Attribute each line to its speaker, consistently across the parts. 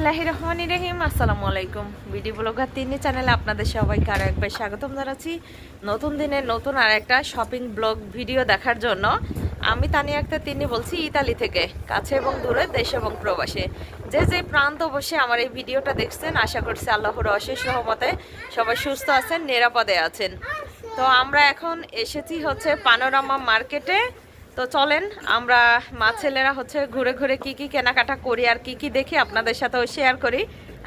Speaker 1: বিসমিল্লাহ রহমান রহিম। আসসালামু আলাইকুম। বিডি ব্লগার তিনি চ্যানেলে আপনাদের সবাইকে আরও একবার স্বাগতম জানাচ্ছি। নতুন দিনের নতুন আর একটা শপিং ব্লগ ভিডিও দেখার জন্য। আমি তানি আক্তার তিনি বলছি ইতালি থেকে, কাছে এবং দূরে, দেশ এবং প্রবাসে। যে যে প্রান্ত বসে আমার এই ভিডিওটা দেখছেন, আশা করছি আল্লাহর অশেষ রহমতে সবাই সুস্থ আছেন, নিরাপদে আছেন। তো আমরা এখন এসেছি হচ্ছে পানোরামা মার্কেটে তো চলেন, আমরা মা ছেলেরা হচ্ছে ঘুরে ঘুরে কি কি কেনাকাটা করি আর কি কি দেখি আপনাদের সাথেও শেয়ার করি।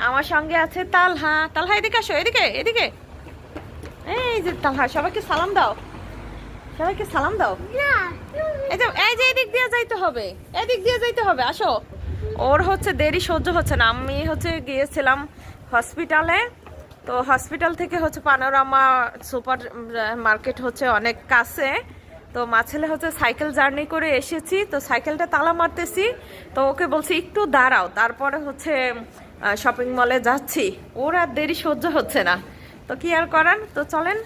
Speaker 1: আমার সঙ্গে আছে তালহা। তালহা, এদিকে আসো, এদিকে এদিকে। এই যে তালহা, সবাইকে সালাম দাও। সবাইকে সালাম দাও। এই যে এই যে এদিক দিয়ে যাইতে হবে, এদিক দিয়ে যাইতে হবে, আসো। ওর হচ্ছে দেরি, সহ্য হচ্ছে না। আমি হচ্ছে গিয়েছিলাম হসপিটালে। তো হসপিটাল থেকে হচ্ছে পানোরামা সুপার মার্কেট হচ্ছে অনেক কাছে। তো মা ছেলে হচ্ছে সাইকেল জার্নি করে এসেছি, তো সাইকেলটা তালা মারতেছি। তো ওকে বলছি, একটু দাঁড়াও, তারপরে হচ্ছে শপিং মলে যাচ্ছি। ওর আর দেরি সহ্য হচ্ছে না। তো কি আর করার? তো চলেন,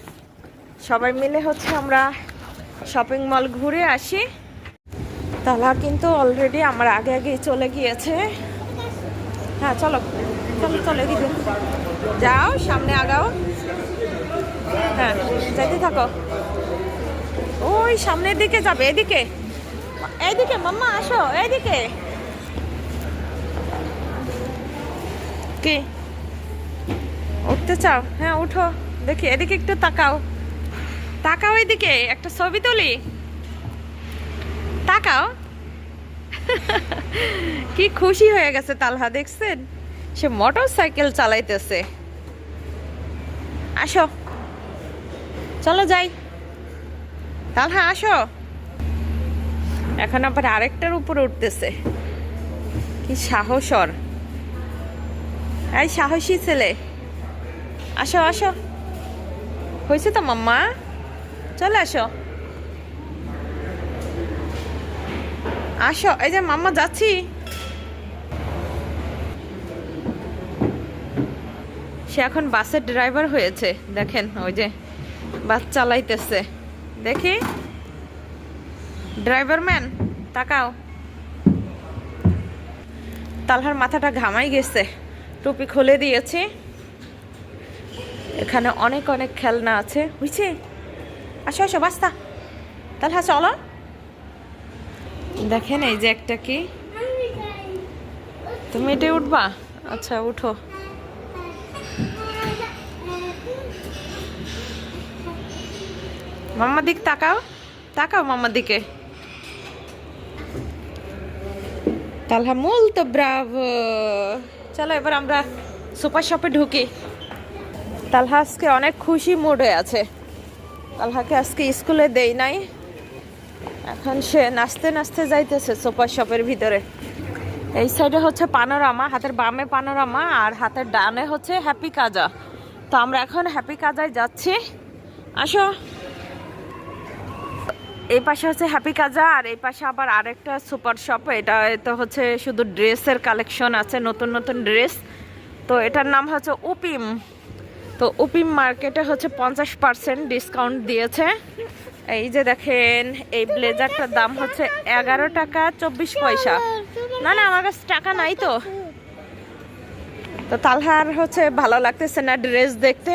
Speaker 1: সবাই মিলে হচ্ছে আমরা শপিং মল ঘুরে আসি। তালা কিন্তু অলরেডি আমার আগে আগেই চলে গিয়েছে। হ্যাঁ চলো চলো, চলে এদিকে। যাও, সামনে আগাও। হ্যাঁ যাইতে থাকো। ওই সামনের দিকে যাবে, এদিকে। এইদিকে মাম্মা, আসো, এদিকে। কি? উঠতে চাও? হ্যাঁ উঠো। দেখি, এদিকে একটু তাকাও। তাকাও এদিকে, একটা ছবি তুলি। তাকাও। কি খুশি হয়ে গেছে তালহা, দেখছেন? সে মোটর সাইকেল চালাইতেছে। আসো। চলো যাই। তালহা, আসো। এখন আবার আরেকটার উপরে উঠতেছে। কি সাহসর। এই সাহসী ছেলে। আসো আসো। হয়েছে তো মাম্মা? চলে আসো। আসো, এই যে মাম্মা, যাচ্ছি। সে এখন বাসের ড্রাইভার হয়েছে, দেখেন, ওই যে বাস চালাইতেছে। দেখি। ড্রাইভার ম্যান, তাকাও। তালহার মাথাটা ঘামাই গেছে। টুপি খুলে দিয়েছি। এখানে অনেক অনেক খেলনা আছে। বুঝছি আসো আসো, বাস্তা। তালহা, চলো। দেখেন এই যে একটা কি? তুমি এটাই উঠবা? আচ্ছা উঠো। মাম্মার দিক তাকাও তাকাও মাম্মার দিকে। তালহা মূল তো ব্রাভো চলো এবার আমরা সুপার শপে ঢুকি। তালহা আজকে অনেক খুশি মুডে আছে। তালহাকে আজকে স্কুলে দেই নাই। এখন সে নাচতে নাচতে যাইতেছে সুপার শপের ভিতরে। এই সাইডে হচ্ছে পানোরামা হাতের বামে পানোরামা আর হাতের ডানে হচ্ছে হ্যাপি কাজা। তো আমরা এখন হ্যাপি কাজায় যাচ্ছি। আসো। এই পাশে হচ্ছে হ্যাপি কাজা আর এই পাশে আবার আরেকটা সুপার শপ। এটা তো হচ্ছে শুধু ড্রেসের কালেকশন আছে, নতুন নতুন ড্রেস। তো এটার নাম হচ্ছে উপিম তো উপিম মার্কেটে হচ্ছে পঞ্চাশ পার্সেন্ট ডিসকাউন্ট দিয়েছে। এই যে দেখেন, এই ব্লেজারটার দাম হচ্ছে এগারো টাকা চব্বিশ পয়সা। না না, আমার কাছে টাকা নাই তো। তো তালহার হচ্ছে ভালো লাগতেছে না ড্রেস দেখতে।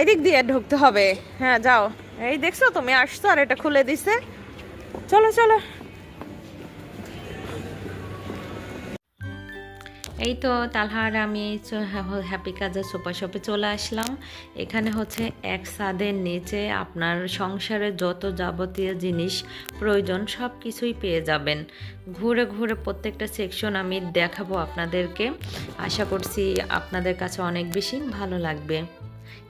Speaker 1: এদিক দিয়ে ঢুকতে হবে। হ্যাঁ যাও। এই দেখছ তুমি, আসছো আর এটা খুলে দিছে। চলো চলো। এই তো তালহার আমি হ্যাপি কাজে সুপার শপে চলে আসলাম। এখানে হচ্ছে এক ছাদের নিচে আপনার সংসারে যত যাবতীয় জিনিস প্রয়োজন সব কিছুই পেয়ে যাবেন। ঘুরে ঘুরে প্রত্যেকটা সেকশন আমি দেখাবো আপনাদেরকে। আশা করছি আপনাদের কাছে অনেক বেশি ভালো লাগবে।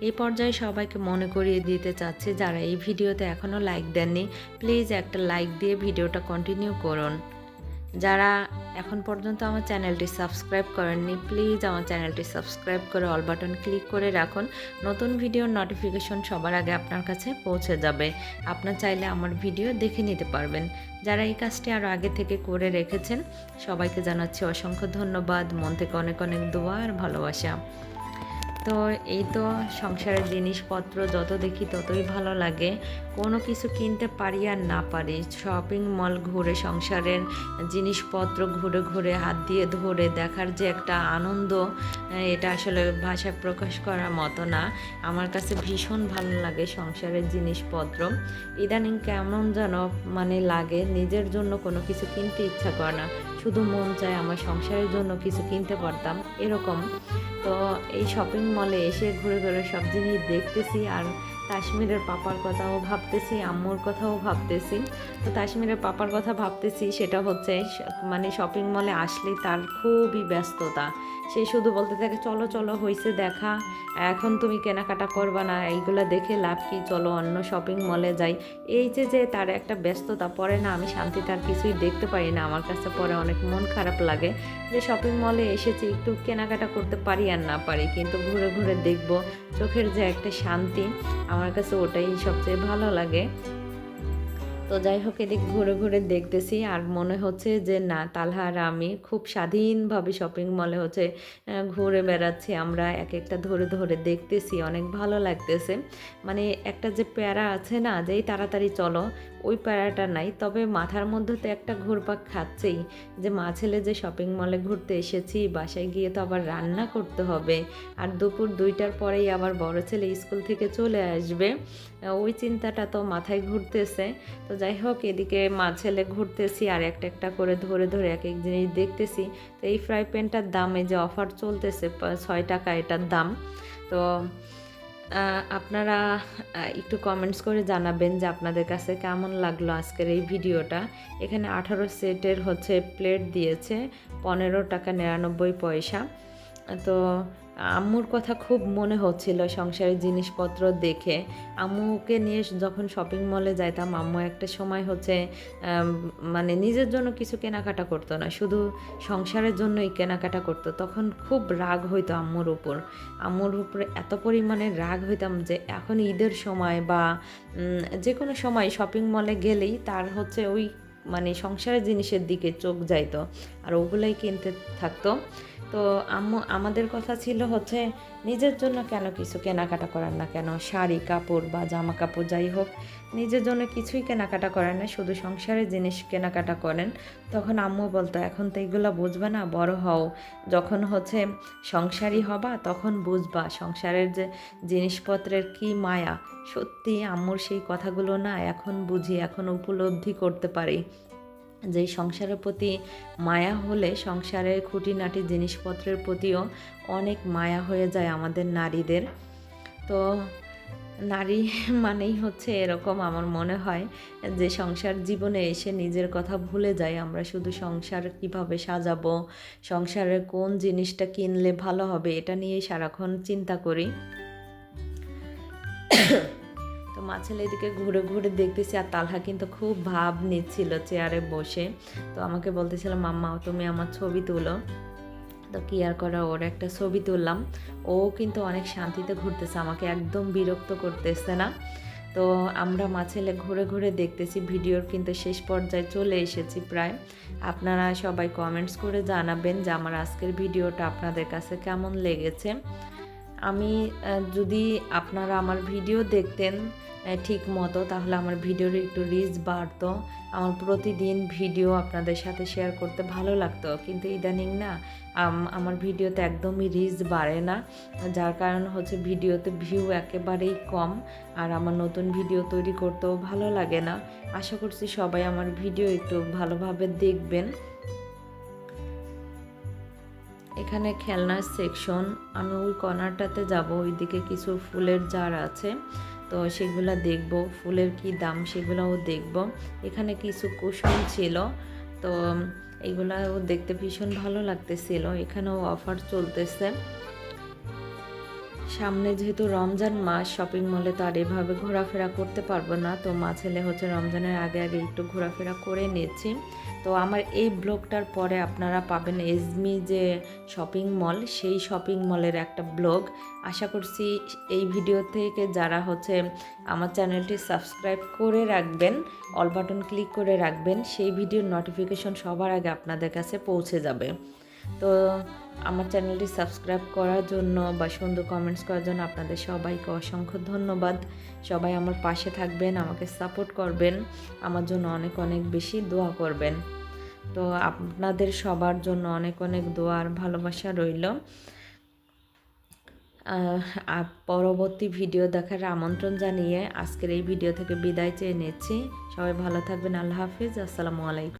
Speaker 1: এই পর্যায়ে সবাইকে মনে করিয়ে দিতে চাচ্ছি যারা এই ভিডিওতে এখনও লাইক দেননি প্লিজ একটা লাইক দিয়ে ভিডিওটা কন্টিনিউ করুন। যারা এখন পর্যন্ত আমার চ্যানেলটি সাবস্ক্রাইব করেননি প্লিজ আমার চ্যানেলটি সাবস্ক্রাইব করে অল বাটন ক্লিক করে রাখুন। নতুন ভিডিওর নোটিফিকেশন সবার আগে আপনার কাছে পৌঁছে যাবে। আপনার চাইলে আমার ভিডিও দেখে নিতে পারবেন। যারা এই কাজটি আরও আগে থেকে করে রেখেছেন, সবাইকে জানাচ্ছি অসংখ্য ধন্যবাদ। মন থেকে অনেক অনেক দোয়া আর ভালোবাসা। তো এই তো সংসারের জিনিসপত্র যত দেখি ততই ভালো লাগে। কোনো কিছু কিনতে পারি আর না পারি। শপিং মল ঘুরে সংসারের জিনিসপত্র ঘুরে ঘুরে হাত দিয়ে ধরে দেখার যে একটা আনন্দ, এটা আসলে ভাষায় প্রকাশ করার মতো না। আমার কাছে ভীষণ ভালো লাগে সংসারের জিনিসপত্র। ইদানিং কেমন যেন মানে লাগে, নিজের জন্য কোনো কিছু কিনতে ইচ্ছা করে না। শুধু মন চায় আমার সংসারের জন্য কিছু কিনতে পারতাম, এরকম। তো এই শপিং মলে এসে ঘুরে ঘুরে সব জিনিস দেখতেছি আর কাশ্মীরের পাপার কথাও ভাবতেছি, আম্মুর কথাও ভাবতেছি। তো কাশ্মীরের পাপার কথা ভাবতেছি, সেটা হচ্ছে মানে শপিং মলে আসলে তার খুবই ব্যস্ততা। সে শুধু বলতে থাকে, চলো চলো হয়েছে দেখা। এখন তুমি কেনাকাটা করবা না, এইগুলো দেখে লাভ কি? চলো অন্য শপিং মলে যাই। এই যে যে তার একটা ব্যস্ততা পরে না, আমি শান্তি তার কিছুই দেখতে পারি না, আমার কাছে পরে অনেক মন খারাপ লাগে। যে শপিং মলে এসেছি, একটু কেনাকাটা করতে পারি আর না পারি, কিন্তু ঘুরে ঘুরে দেখব, চোখের যে একটা শান্তি, আমার কাছে ওটাই সবচেয়ে ভালো লাগে। তো যাই হোক, এদিক ঘুরে ঘুরে দেখতেছি। আর মনে হচ্ছে যে, না, তালহা আর আমি খুব স্বাধীনভাবে শপিং মলে হচ্ছে ঘুরে বেড়াচ্ছি। আমরা এক একটা ধরে ধরে দেখতেছি, অনেক ভালো লাগতেছে। মানে একটা যে প্যারা আছে না যেই তাড়াতাড়ি চলো। ওই প্যারাটা নাই। তবে মাথার মধ্যে তো একটা ঘুরপাক খাচ্ছেই। যে, মা ছেলে যে শপিং মলে ঘুরতে এসেছি, বাসায় গিয়ে তো আবার রান্না করতে হবে। আর দুপুর দুইটার পরেই আবার বড় ছেলে স্কুল থেকে চলে আসবে। ওই চিন্তাটা তো মাথায় ঘুরতেছে। তো যাই হোক, এদিকে মা ছেলে ঘুরতেছি আর একটা একটা করে ধরে ধরে এক এক জিনিস দেখতেছি। তো এই ফ্রাই প্যানটার দাম এই যে অফার চলতেছে ছয় টাকা এটার দাম। তো আপনারা একটু কমেন্টস করে জানাবেন যে আপনাদের কাছে কেমন লাগল আজকের এই ভিডিওটা। এখানে আঠারো সেটের হচ্ছে প্লেট দিয়েছে, পনেরো টাকা নিরানব্বই পয়সা। তো আম্মুর কথা খুব মনে হচ্ছিল সংসারের জিনিসপত্র দেখে। আম্মুকে নিয়ে যখন শপিং মলে যাইতাম, আম্মু একটা সময় হচ্ছে মানে নিজের জন্য কিছু কেনাকাটা করতো না, শুধু সংসারের জন্যই কেনাকাটা করতো। তখন খুব রাগ হইতো আম্মুর উপর। আম্মুর উপরে এত পরিমাণে রাগ হইতাম যে, এখন ঈদের সময় বা যে কোনো সময় শপিং মলে গেলেই তার হচ্ছে ওই মানে সংসারের জিনিসের দিকে চোখ যাইতো। আর ওগুলাই কিনতে থাকতো। তো আম্মু আমাদের কথা ছিল হচ্ছে নিজের জন্য কেন কিছু কেনাকাটা করার না কেন? শাড়ি, কাপড় বা জামা কাপড় যাই হোক, নিজের জন্য কিছুই কেনাকাটা করেন না, শুধু সংসারের জিনিস কেনাকাটা করেন। তখন আম্মু বলতো, এখন তো এগুলো বুঝবে না, বড় হও। যখন হচ্ছে সংসারী হবা, তখন বুঝবা সংসারের যে জিনিসপত্রের কি মায়া। সত্যি আম্মুর সেই কথাগুলো না এখন বুঝি, এখন উপলব্ধি করতে পারি। যে সংসারের প্রতি মায়া হলে সংসারের খুঁটিনাটি জিনিসপত্রের প্রতিও অনেক মায়া হয়ে যায় আমাদের নারীদের। তো নারী মানেই হচ্ছে এরকম আমার মনে হয় যে সংসার জীবনে এসে নিজের কথা ভুলে যাই আমরা শুধু সংসার কীভাবে সাজাবো সংসারের কোন জিনিসটা কিনলে ভালো হবে, এটা নিয়েই সারাক্ষণ চিন্তা করি। মা ছেলে এদিকে ঘুরে ঘুরে দেখতেছি আর তালহা কিন্তু খুব ভাব নিচ্ছিল চেয়ারে বসে। তো আমাকে বলতেছিল, মাম্মা, তুমি আমার ছবি তুলো। তো কি আর করা, ওর একটা ছবি তুললাম। ও কিন্তু অনেক শান্তিতে ঘুরতেছে, আমাকে একদম বিরক্ত করতেছে না। তো আমরা মা ছেলে ঘুরে ঘুরে দেখতেছি, ভিডিওর কিন্তু শেষ পর্যায়ে চলে এসেছি প্রায়। আপনারা সবাই কমেন্টস করে জানাবেন যে আমার আজকের ভিডিওটা আপনাদের কাছে কেমন লেগেছে। আমি যদি আপনারা আমার ভিডিও দেখতেন ঠিক মতো, তাহলে আমার ভিডিওর একটু রিচ বাড়তো। আমার প্রতিদিন ভিডিও আপনাদের সাথে শেয়ার করতে ভালো লাগতো। কিন্তু ইদানিং না, আম- আমার ভিডিওতে একদমই রিচ বাড়ে না। যার কারণ হচ্ছে ভিডিওতে ভিউ একেবারেই কম, আর আমার নতুন ভিডিও তৈরি করতেও ভালো লাগে না। আশা করছি সবাই আমার ভিডিও একটু ভালোভাবে দেখবেন। এখানে খেলনার সেকশন আমি ওই কর্নারটাতে যাব, ওইদিকে কিছু ফুলের জার আছে, তো সেগুলো দেখব, ফুলের কি দাম সেগুলোও দেখব। এখানে কিছু কুশন ছিল, তো এগুলাও দেখতে ভীষণ ভালো লাগতেছিল, এখানেও অফার চলতেছে। সামনে যেহেতু রমজান মাস শপিং মলে তো আর এভাবে ঘোরাফেরা করতে পারব না। তো মা ছেলে হচ্ছে রমজানের আগে আগে একটু ঘোরাফেরা করে নিচ্ছি তো আমার এই ব্লগটার পরে আপনারা পাবেন এজমি যে শপিং মল সেই শপিং মলের একটা ব্লগ। আশা করছি এই ভিডিও থেকে যারা হচ্ছে আমার চ্যানেলটি সাবস্ক্রাইব করে রাখবেন অল বাটন ক্লিক করে রাখবেন, সেই ভিডিওর নোটিফিকেশন সবার আগে আপনাদের কাছে পৌঁছে যাবে। তো আমার চ্যানেলটি সাবস্ক্রাইব করার জন্য বা সুন্দর কমেন্টস করার জন্য আপনাদের সবাইকে অসংখ্য ধন্যবাদ। সবাই আমার পাশে থাকবেন, আমাকে সাপোর্ট করবেন, আমার জন্য অনেক অনেক বেশি দোয়া করবেন। তো আপনাদের সবার জন্য অনেক অনেক দোয়ার ভালোবাসা রইল। পরবর্তী ভিডিও দেখার আমন্ত্রণ জানিয়ে আজকের এই ভিডিও থেকে বিদায় চেয়ে নিচ্ছি। সবাই ভালো থাকবেন, আল্লাহ হাফিজ, আসসালামু আলাইকুম।